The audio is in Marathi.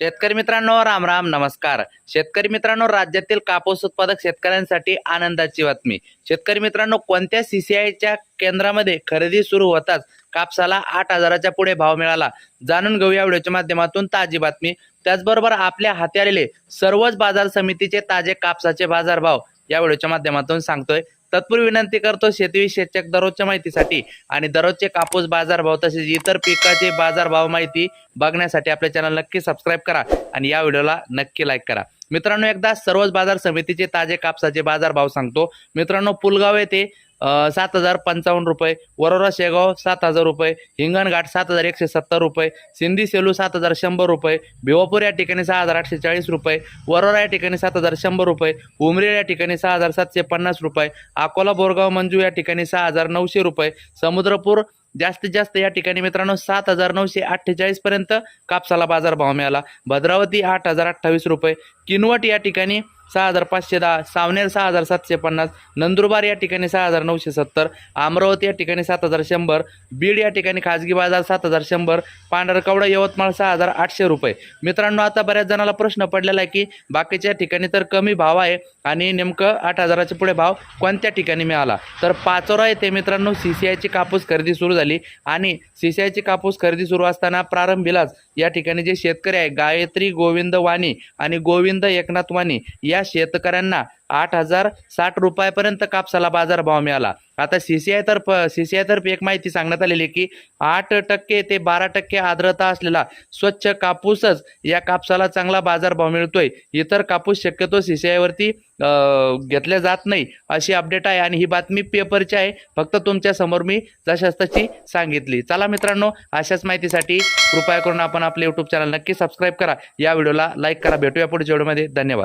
शेतकरी मित्रांनो राम राम नमस्कार. शेतकरी मित्रांनो राज्यातील कापूस उत्पादक शेतकऱ्यांसाठी आनंदाची बातमी. शेतकरी मित्रांनो कोणत्या सीसीआयच्या केंद्रामध्ये खरेदी सुरू होताच कापसाला आठ हजाराच्या पुढे भाव मिळाला? जाणून घेऊया व्हिडिओच्या माध्यमातून ताजी बातमी. त्याचबरोबर आपल्या हाती आलेले सर्वच बाजार समितीचे ताजे कापसाचे बाजारभाव या व्हिडिओच्या माध्यमातून सांगतोय. तत्पूर्वी विनंती करतो शेतीविषयक दररोजच्या माहितीसाठी आणि दररोजचे कापूस बाजारभाव तसेच इतर पिकाचे बाजारभाव माहिती बघण्यासाठी आपल्या चॅनल नक्की सबस्क्राईब करा आणि या व्हिडिओला नक्की लाईक करा. मित्रांनो एकदा सर्वच बाजार समितीचे ताजे कापसाचे बाजारभाव सांगतो. मित्रांनो पुलगाव येथे सात हजार पंचावन्न रुपये वरोरा शेगाव सात हजार रुपये हिंगणघाट सात हजार एकशे सत्तर रुपये सिंधी सेलू सात हजार शंभर रुपये भिवापूर या ठिकाणी सहा हजार आठशे चाळीस रुपये वरोरा या ठिकाणी सात हजार शंभर रुपये उमरे या ठिकाणी सहा हजार सातशे पन्नास रुपये अकोला बोरगाव मंजू या ठिकाणी सहा हजार नऊशे रुपये समुद्रपूर जास्तीत जास्त या ठिकाणी मित्रांनो सात हजार नऊशे अठ्ठेचाळीस पर्यंत कापसाला बाजारभाव मिळाला. भद्रावती आठ हजार अठ्ठावीस रुपये. किनवट या ठिकाणी सहा हजार पाचशे दहा सावनेर सहा हजार सातशे पन्नास नंदुरबार या ठिकाणी सहा हजार नऊशे सत्तर अमरावती या ठिकाणी सात हजार शंभर बीड या ठिकाणी खाजगी बाजार सात हजार शंभर पांढरकवडा यवतमाळ सहा हजार आठशे रुपये. मित्रांनो आता बऱ्याच जणाला प्रश्न पडलेला आहे की बाकीच्या ठिकाणी तर कमी भाव आहे आणि नेमकं आठ हजाराच्या पुढे भाव कोणत्या ठिकाणी मिळाला? तर पाचोरा येथे मित्रांनो सी सी आयची कापूस खरेदी सुरू झाली आणि सी सी आयची कापूस खरेदी सुरू असताना प्रारंभीलाच या ठिकाणी जे शेतकरी आहे गायत्री गोविंद वाणी आणि गोविंद एकनाथ वाणी या शेतकऱ्यांना आठ हजार साठ रुपयापर्यंत कापसाला बाजारभाव मिळाला. आता सी सी आय तर्फ सी सी आय तर्फे एक माहिती सांगण्यात आलेली की आठ टक्के ते बारा टक्के आर्द्रता असलेला स्वच्छ कापूसच या कापसाला चांगला बाजारभाव मिळतोय. इतर कापूस शक्यतो सी सी आयवरती घेतल्या जात नाही अशी अपडेट आहे आणि ही बातमी पेपरची आहे. फक्त तुमच्यासमोर मी जशाच तशी सांगितली. चला मित्रांनो अशाच माहितीसाठी कृपया करून आपण आपले युट्यूब चॅनल नक्की सबस्क्राईब करा. या व्हिडिओला लाईक करा. भेटूया पुढच्या व्हिडिओमध्ये. धन्यवाद.